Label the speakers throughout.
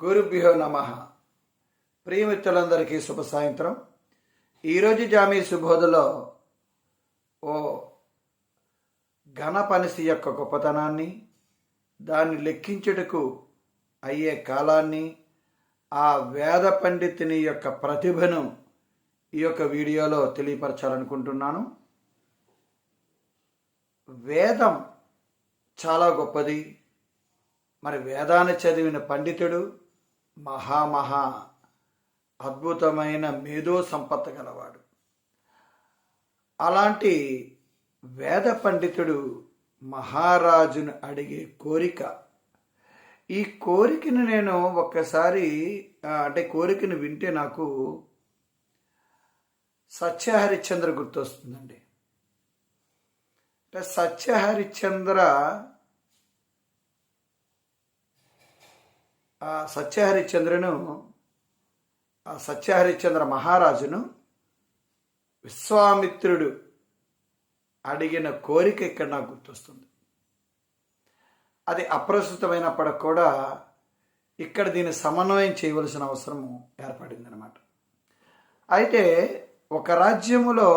Speaker 1: గురుభ్యో నమ. ప్రియమిత్రులందరికీ శుభ సాయంత్రం. ఈరోజు జామీ సుబోధలో ఓ ఘనపనిసి యొక్క గొప్పతనాన్ని దాన్ని లెక్కించుటకు అయ్యే కాలాన్ని ఆ వేద పండితుని యొక్క ప్రతిభను ఈ యొక్క వీడియోలో తెలియపరచాలనుకుంటున్నాను. వేదం చాలా గొప్పది. మరి వేదాన్ని చదివిన పండితుడు మహామహా అద్భుతమైన మేధో సంపత్తి గలవాడు. అలాంటి వేద పండితుడు మహారాజును అడిగే కోరిక ఈ కోరికను నేను ఒక్కసారి అంటే కోరికను వింటే నాకు సత్యహరిశ్చంద్ర గుర్తొస్తుందండి. అంటే సత్యహరిశ్చంద్ర ఆ సత్యహరిశ్చంద్రను ఆ సత్యహరిశ్చంద్ర మహారాజును విశ్వామిత్రుడు అడిగిన కోరిక ఇక్కడ నాకు గుర్తొస్తుంది. అది అప్రస్తుతమైనప్పటికి కూడా ఇక్కడ దీన్ని సమన్వయం చేయవలసిన అవసరం ఏర్పడిందనమాట అయితే ఒక రాజ్యములో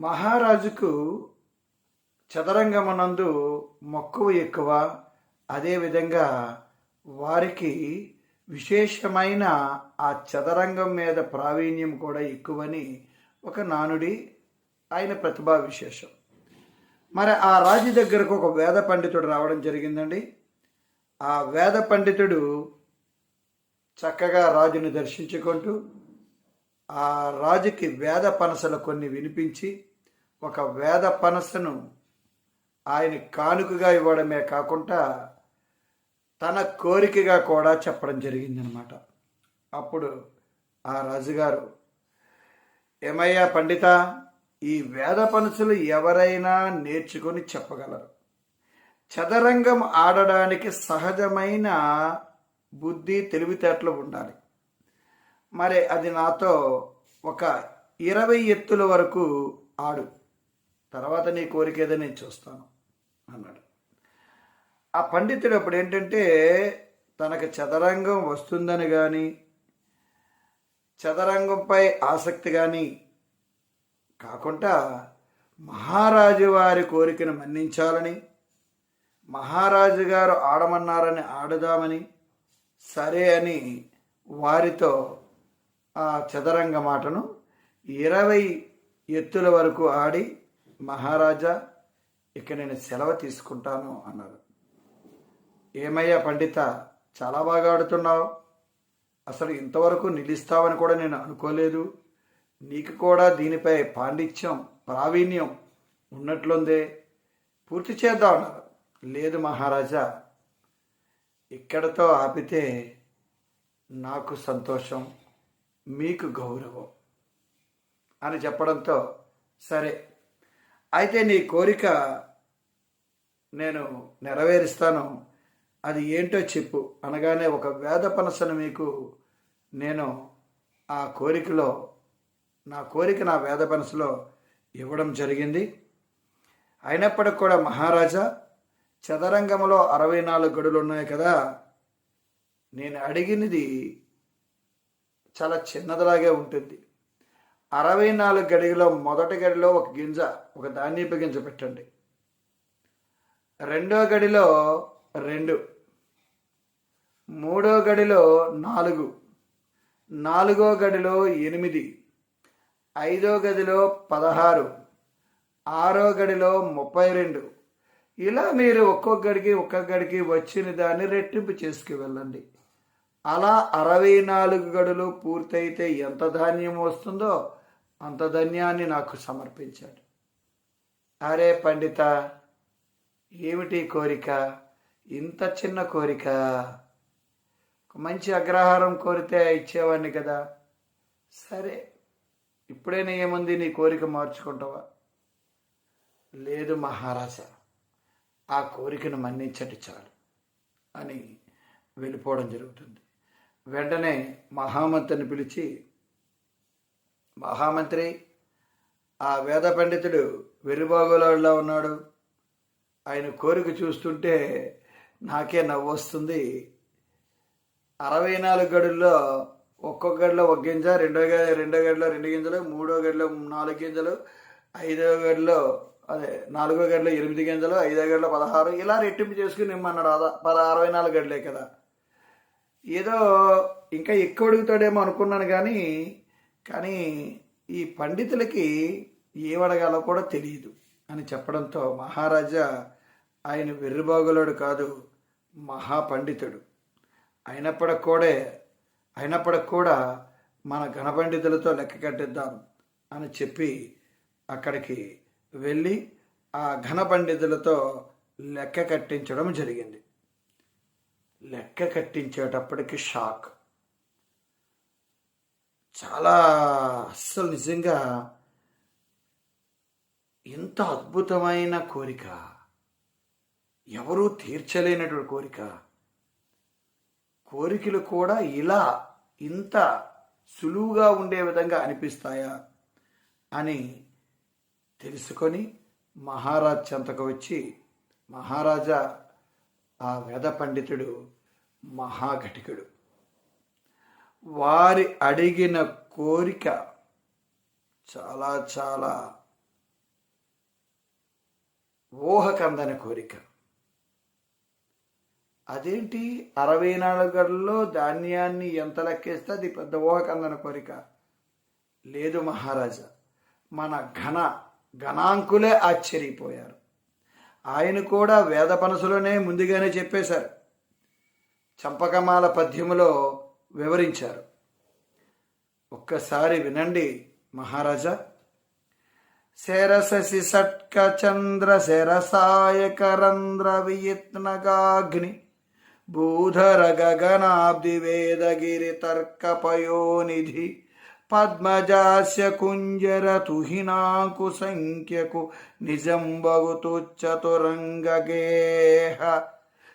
Speaker 1: మహారాజుకు చదరంగమనందు మక్కువ ఎక్కువ అదేవిధంగా వారికి విశేషమైన ఆ చదరంగం మీద ప్రావీణ్యం కూడా ఎక్కువని ఒక నానుడి ఆయన ప్రతిభా విశేషం. మరి ఆ రాజు దగ్గరకు ఒక వేద పండితుడు రావడం జరిగిందండి. ఆ వేద పండితుడు చక్కగా రాజుని దర్శించుకుంటూ ఆ రాజుకి వేద పనసలు కొన్ని వినిపించి ఒక వేద పనసను ఆయన కానుకగా ఇవ్వడమే కాకుండా తన కోరికగా కూడా చెప్పడం జరిగిందనమాట అప్పుడు ఆ రాజుగారు ఏమయ్యా పండిత ఈ వేద పనుసులు ఎవరైనా నేర్చుకొని చెప్పగలరు. చదరంగం ఆడడానికి సహజమైన బుద్ధి తెలివితేటలు ఉండాలి. మరి అది నాతో ఒక ఇరవై ఎత్తుల వరకు ఆడు. తర్వాత నీ కోరిక ఏదో నేను చూస్తాను అన్నాడు. ఆ పండితుడు అప్పుడు ఏంటంటే తనకు చదరంగం వస్తుందని కానీ చదరంగంపై ఆసక్తి కానీ కాకుండా మహారాజు వారి కోరికను మన్నించాలని మహారాజు గారు ఆడమన్నారని ఆడుదామని సరే అని వారితో ఆ చదరంగ మాటను ఇరవై ఎత్తుల వరకు ఆడి మహారాజా ఇక నేను సెలవు తీసుకుంటాను అన్నారు. ఏమయ్యా పండిత చాలా బాగా ఆడుతున్నావు. అసలు ఇంతవరకు నిలుస్తావని కూడా నేను అనుకోలేదు. నీకు కూడా దీనిపై పాండిత్యం ప్రావీణ్యం ఉన్నట్లుందే. పూర్తి చేద్దాం అన్నారు. లేదు మహారాజా ఇక్కడతో ఆపితే నాకు సంతోషం మీకు గౌరవం అని చెప్పడంతో సరే. అయితే నీ కోరిక నేను నెరవేరుస్తాను. అది ఏంటో చెప్పు అనగానే ఒక వేద పనసను మీకు నేను ఆ కోరికలో నా కోరిక నా వేద పనసులో ఇవ్వడం జరిగింది. అయినప్పటికి కూడా మహారాజా చదరంగంలో అరవై నాలుగు గడులు ఉన్నాయి కదా నేను అడిగినది చాలా చిన్నదిలాగే ఉంటుంది. అరవై నాలుగు గడిలో మొదటి గడిలో ఒక గింజ ఒక ధాన్యపు గింజ పెట్టండి. రెండో గడిలో రెండు. మూడో గడిలో నాలుగు. నాలుగో గడిలో ఎనిమిది. ఐదో గదిలో పదహారు. ఆరో గడిలో ముప్పై రెండు. ఇలా మీరు ఒక్కొక్క గడికి ఒక్కొక్క గడికి వచ్చిన దాన్ని రెట్టింపు చేసుకు వెళ్ళండి. అలా అరవై నాలుగు గడులు పూర్తయితే ఎంత ధాన్యం వస్తుందో అంత ధన్యాన్ని నాకు సమర్పించాడు. అరే పండిత ఏమిటి కోరిక? ఇంత చిన్న కోరిక. మంచి అగ్రహారం కోరితే ఇచ్చేవాడిని కదా. సరే ఇప్పుడైనా ఏముంది నీ కోరిక మార్చుకుంటావా? లేదు మహారాజా ఆ కోరికను మన్నించటి చాలు అని వెళ్ళిపోవడం జరుగుతుంది. వెంటనే మహామంత్రిని పిలిచి మహామంత్రి ఆ వేద పండితుడు వెర్రిబాగోలాడులా ఉన్నాడు. ఆయన కోరిక చూస్తుంటే నాకే నవ్వొస్తుంది అరవై నాలుగు గడుల్లో ఒక్కొక్క గడిలో ఒక గింజ రెండో గ- రెండో గడిలో రెండు గింజలు మూడో గడిలో నాలుగు గింజలు ఐదో గడిలో అదే నాలుగో గడిలో ఎనిమిది గింజలు ఐదో గడిలో పదహారు ఇలా రెట్టింపు చేసుకుని ఇమ్మన్నాడు అదా పద అరవై నాలుగు గడిలే కదా. ఏదో ఇంకా ఎక్కువ అడుగుతాడేమో అనుకున్నాను కానీ కానీ ఈ పండితులకి ఏమడగాలో కూడా తెలియదు అని చెప్పడంతో మహారాజా ఆయన వెర్రిబాగులోడు కాదు. మహాపండితుడు. అయినప్పటికి కూడా అయినప్పటికి కూడా మన ఘనపండితులతో లెక్క కట్టిద్దాం అని చెప్పి అక్కడికి వెళ్ళి ఆ ఘనపండితులతో లెక్క కట్టించడం జరిగింది. లెక్క కట్టించేటప్పటికి షాక్. చాలా అస్సలు నిజంగా ఇంత అద్భుతమైన కోరిక. ఎవరూ తీర్చలేనటువంటి కోరిక. కోరికలు కూడా ఇలా ఇంత సులువుగా ఉండే విధంగా అనిపిస్తాయా అని తెలుసుకొని మహారాజ్ చెంతకు వచ్చి మహారాజా ఆ వేద పండితుడు మహాఘటికుడు. వారి అడిగిన కోరిక చాలా చాలా ఊహకందని కోరిక. అదేంటి? అరవై నాలుగు గడుల్లో ధాన్యాన్ని ఎంత లెక్కేస్తే అది పెద్ద ఊహకందన కోరిక. లేదు మహారాజా మన ఘన గణాంకులే ఆశ్చర్యపోయారు. ఆయన కూడా వేద పనసులోనే ముందుగానే చెప్పేశారు. చంపకమాల పద్యములో వివరించారు. ఒక్కసారి వినండి మహారాజా. శరససి షట్క చంద్ర శరసాయక రంధ్ర వియత్నగాగ్ని భూధర గగనాబ్ది వేదగిరి తర్కపయోనిధి పద్మజాస్య కుంజర తుహినాకు సంఖ్యకు నిజం బగుతు చతురంగగేహ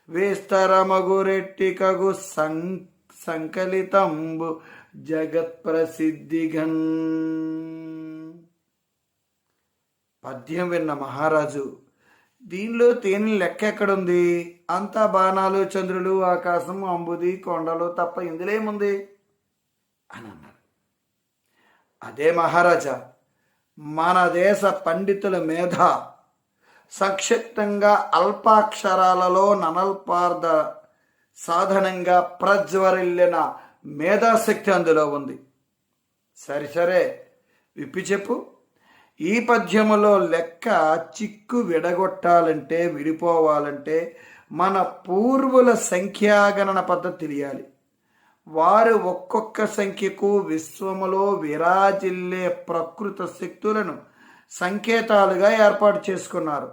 Speaker 1: విస్తరమగురెట్టికగు సం సంకలితంబు జగత్ప్రసిద్ధిగన్. పద్యం విన్న మహారాజు దీనిలో తేనె లెక్క ఎక్కడుంది? అంతా బాణాలు చంద్రులు ఆకాశం అంబుది కొండలు తప్ప ఇందులేముంది? అని అన్నారు. అదే మహారాజా మన దేశ పండితుల మేధ సంక్షిప్తంగా అల్పాక్షరాలలో ననల్పార్థ సాధనంగా ప్రజ్వరిల్లిన మేధాశక్తి అందులో ఉంది. సరే సరే విప్పి చెప్పు. ఈ పద్యములో లెక్క చిక్కు విడగొట్టాలంటే విడిపోవాలంటే మన పూర్వుల సంఖ్యాగణన పద్ధతి తెలియాలి. వారు ఒక్కొక్క సంఖ్యకు విశ్వములో విరాజిల్లే ప్రకృత శక్తులను సంకేతాలుగా ఏర్పాటు చేసుకున్నారు.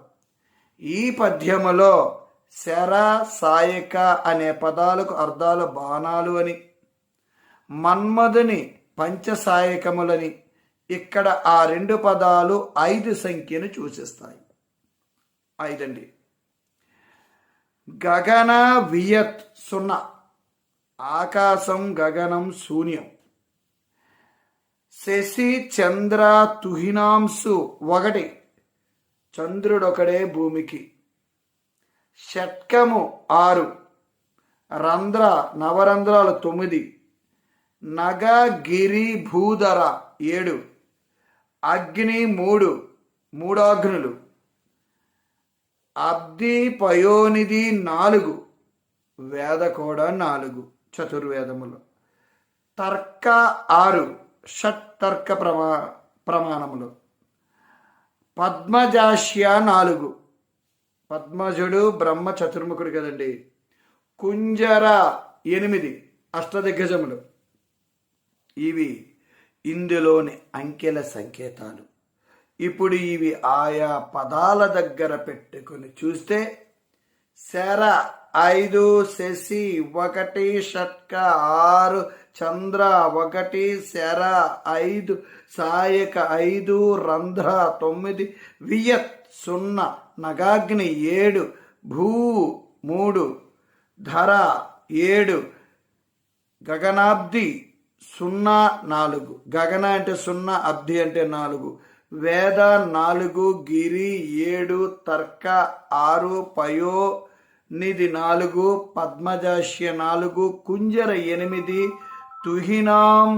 Speaker 1: ఈ పద్యములో శర సాయక అనే పదాలకు అర్థాలు బాణాలు అని మన్మధుని పంచసాయకములని ఇక్కడ ఆ రెండు పదాలు ఐదు సంఖ్యను సూచిస్తాయి ఐదండి. గగన వియత్ సున్నా. ఆకాశం గగనం శూన్యం. శశి చంద్ర తుహినాంశు ఒకటి. చంద్రుడొకడే భూమికి. షట్కము ఆరు. రంధ్ర నవరంధ్రాలు తొమ్మిది. నగ గిరి భూధర ఏడు. అగ్ని మూడు మూడాగ్నులు. అబ్ది పయోనిధి నాలుగు వేద కూడా నాలుగు చతుర్వేదములు. తర్క ఆరు షట్ తర్క ప్రమా ప్రమాణములు. పద్మజాష్య నాలుగు. పద్మజుడు బ్రహ్మ చతుర్ముఖుడు కదండి. కుంజర ఎనిమిది అష్టదిగ్గజములు. ఇవి ఇందులోని అంకెల సంకేతాలు. ఇప్పుడు ఇవి ఆయా పదాల దగ్గర పెట్టుకొని చూస్తే శర ఐదు శశి ఒకటి షట్క ఆరు చంద్ర ఒకటి శర ఐదు సాయక ఐదు రంధ్ర తొమ్మిది వియత్ సున్నా నగాగ్ని ఏడు భూ మూడు ధర ఏడు గగనాబ్ది సున్నా నాలుగు. గగన అంటే సున్నా అబ్ధి అంటే నాలుగు. వేద నాలుగు గిరి ఏడు తర్క ఆరు పయో నిధి నాలుగు పద్మజాస్య నాలుగు కుంజర ఎనిమిది తుహినాం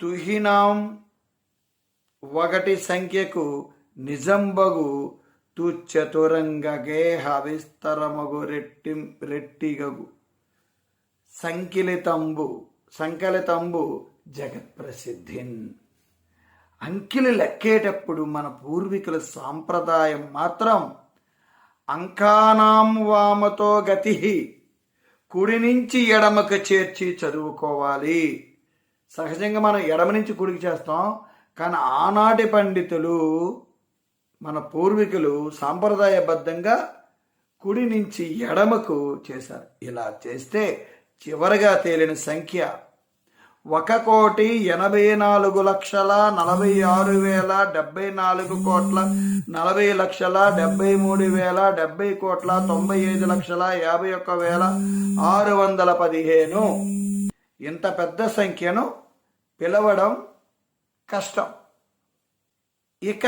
Speaker 1: తుహినాం ఒకటి సంఖ్యకు నిజంబగు తు చతురంగ గేహ విస్తరమగు రెట్టి రెట్టిగగు. సంకిలితంబు. సంకలితంబు జగత్ ప్రసిద్ధిన్ లెక్కేటప్పుడు మన పూర్వీకుల సాంప్రదాయం మాత్రం అంకానాం వామతో గతి కుడి నుంచి ఎడమకు చేర్చి చదువుకోవాలి. సహజంగా మనం ఎడమ నుంచి కుడికి చేస్తాం కానీ ఆనాటి పండితులు మన పూర్వీకులు సాంప్రదాయబద్ధంగా కుడి నుంచి ఎడమకు చేశారు. ఇలా చేస్తే చివరగా తేలిన సంఖ్య. ఒక కోటి ఎనభై నాలుగు లక్షల నలభై ఆరు వేల డెబ్బై నాలుగు కోట్ల నలభై లక్షల డెబ్బై మూడు వేల డెబ్బై కోట్ల తొంభై ఐదు లక్షల యాభై ఒక్క వేల ఆరు వందల పదిహేను. ఇంత పెద్ద సంఖ్యను పిలవడం కష్టం. ఇక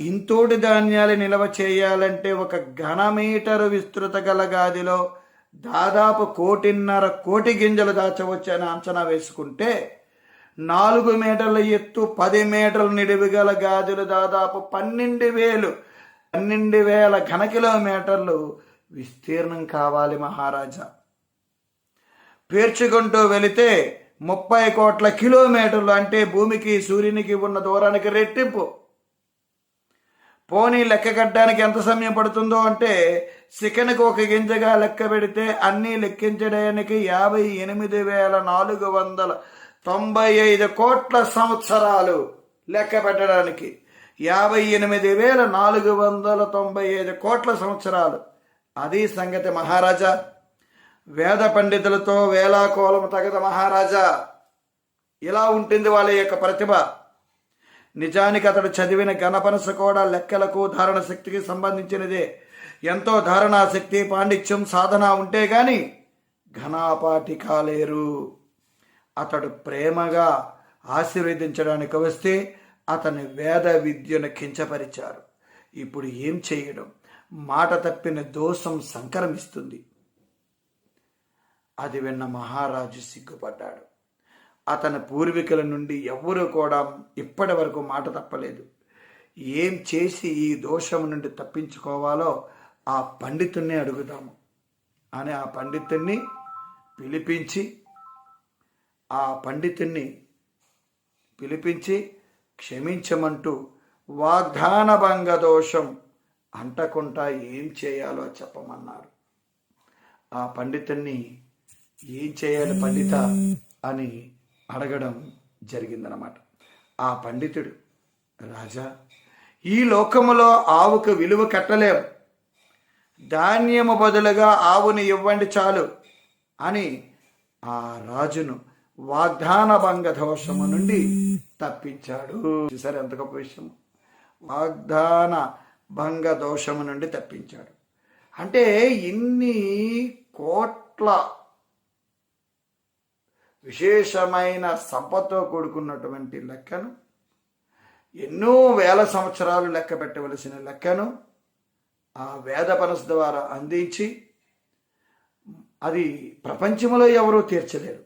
Speaker 1: ఇంతోటి ధాన్యాలు నిల్వ చేయాలంటే ఒక ఘనమీటరు విస్తృత గల గాదిలో దాదాపు కోటిన్నర కోటి గింజలు దాచవచ్చని అంచనా వేసుకుంటే నాలుగు మీటర్ల ఎత్తు పది మీటర్ల నిడివి గల గాజులు దాదాపు పన్నెండు వేలు పన్నెండు వేల ఘన కిలోమీటర్లు విస్తీర్ణం కావాలి మహారాజా. పేర్చుకుంటూ వెళితే ముప్పై కోట్ల కిలోమీటర్లు అంటే భూమికి సూర్యునికి ఉన్న దూరానికి రెట్టింపు. పోనీ లెక్క కట్టడానికి ఎంత సమయం పడుతుందో అంటే సెకండ్కి ఒక గింజగా లెక్క పెడితే అన్నీ లెక్కించడానికి యాభై ఎనిమిది వేల నాలుగు వందల తొంభై ఐదు కోట్ల సంవత్సరాలు లెక్క పెట్టడానికి. యాభై ఎనిమిది వేల నాలుగు వందల తొంభై ఐదు కోట్ల సంవత్సరాలు. అది సంగతి మహారాజా. వేద పండితులతో వేలాకోలం తగద మహారాజా. ఇలా ఉంటుంది వాళ్ళ యొక్క ప్రతిభ. నిజానికి అతడు చదివిన గణపనస కూడా లెక్కలకు ధారణ శక్తికి సంబంధించినదే. ఎంతో ధారణాశక్తి పాండిత్యం సాధన ఉంటే గాని ఘనాపాటి కాలేరు. అతడు ప్రేమగా ఆశీర్వదించడానికి వస్తే అతని వేద విద్యను కించపరిచారు. ఇప్పుడు ఏం చేయడం? మాట తప్పిన దోషం సంక్రమిస్తుంది. అది విన్న మహారాజు సిగ్గుపడ్డాడు. అతని పూర్వీకుల నుండి ఎవ్వరూ కూడా ఇప్పటి వరకు మాట తప్పలేదు. ఏం చేసి ఈ దోషం నుండి తప్పించుకోవాలో ఆ పండితుణ్ణి అడుగుదాము అని ఆ పండితుణ్ణి పిలిపించి ఆ పండితుణ్ణి పిలిపించి క్షమించమంటూ వాగ్దాన భంగ దోషం అంటకుండా ఏం చేయాలో చెప్పమన్నారు. ఆ పండితుణ్ణి ఏం చేయాలి పండిత అని అడగడం జరిగిందనమాట ఆ పండితుడు రాజా ఈ లోకములో ఆవుకు విలువ కట్టలేం ధాన్యము బదులుగా ఆవుని ఇవ్వండి చాలు అని ఆ రాజును వాగ్దాన భంగ దోషము నుండి తప్పించాడు. చూసారు ఎంత గొప్ప విషయం వాగ్దాన భంగ దోషము నుండి తప్పించాడు. అంటే ఇన్ని కోట్ల విశేషమైన సంపదతో కూడుకున్నటువంటి లెక్కను ఎన్నో వేల సంవత్సరాలు లెక్క పెట్టవలసిన లెక్కను ఆ వేద పనస్ ద్వారా అందించి అది ప్రపంచంలో ఎవరూ తీర్చలేరు.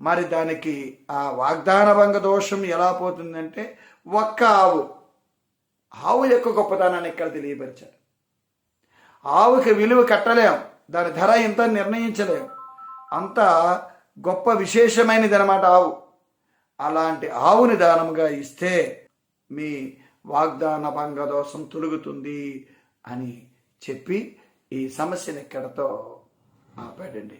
Speaker 1: మరి దానికి ఆ వాగ్దాన భంగ దోషం ఎలా పోతుందంటే ఒక్క ఆవు ఆవు యొక్క గొప్పతనాన్ని ఇక్కడ తెలియపరిచారు. ఆవుకి విలువ కట్టలేం దాని ధర ఇంత నిర్ణయించలేం. అంతా గొప్ప విశేషమైనది అనమాట ఆవు. అలాంటి ఆవుని దానముగా ఇస్తే మీ వాగ్దాన భంగ దోషం తొలుగుతుంది అని చెప్పి ఈ సమస్యను ఇక్కడతో ఆపాడండి.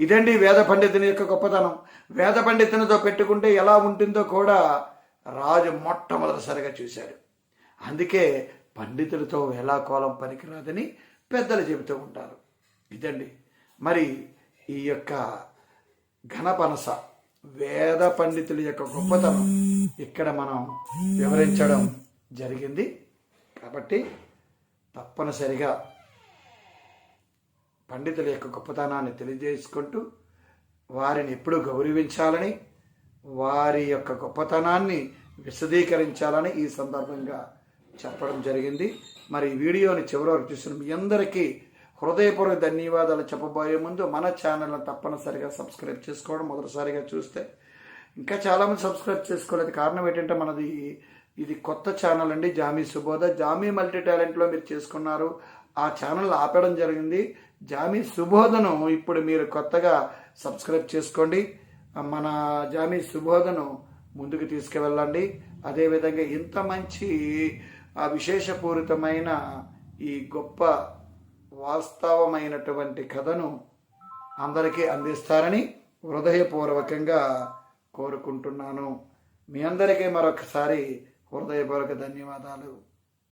Speaker 1: ఇదండి వేద పండితుని యొక్క గొప్పతనం. వేద పండితునితో పెట్టుకుంటే ఎలా ఉంటుందో కూడా రాజు మొట్టమొదటిసారిగా చూశాడు. అందుకే పండితులతో వేలాకోలం పనికిరాదని పెద్దలు చెబుతూ ఉంటారు. ఇదండి మరి ఈ యొక్క ఘనపనస వేద పండితుల యొక్క గొప్పతనం ఇక్కడ మనం వివరించడం జరిగింది. కాబట్టి తప్పనిసరిగా పండితుల యొక్క గొప్పతనాన్ని తెలియజేసుకుంటూ వారిని ఎప్పుడూ గౌరవించాలని వారి యొక్క గొప్పతనాన్ని విశదీకరించాలని ఈ సందర్భంగా చెప్పడం జరిగింది. మరి ఈ వీడియోని చివరి వరకు చూసిన మీ అందరికీ హృదయపూర్వక ధన్యవాదాలు చెప్పబోయే ముందు మన ఛానల్ని తప్పనిసరిగా సబ్స్క్రైబ్ చేసుకోవడం మొదటిసారిగా చూస్తే ఇంకా చాలామంది సబ్స్క్రైబ్ చేసుకోలేదు కారణం ఏంటంటే మనది ఇది కొత్త ఛానల్ అండి జామీ సుబోధ. జామీ మల్టీ టాలెంట్లో మీరు చేసుకున్నారు. ఆ ఛానల్ ఆపడం జరిగింది. జామీ సుబోధను ఇప్పుడు మీరు కొత్తగా సబ్స్క్రైబ్ చేసుకోండి. మన జామీ సుబోధను ముందుకు తీసుకువెళ్ళండి. అదేవిధంగా ఇంత మంచి విశేషపూరితమైన ఈ గొప్ప వాస్తవమైనటువంటి కథను అందరికీ అందిస్తారని హృదయపూర్వకంగా కోరుకుంటున్నాను. మీ అందరికీ మరొకసారి హృదయపూర్వక ధన్యవాదాలు.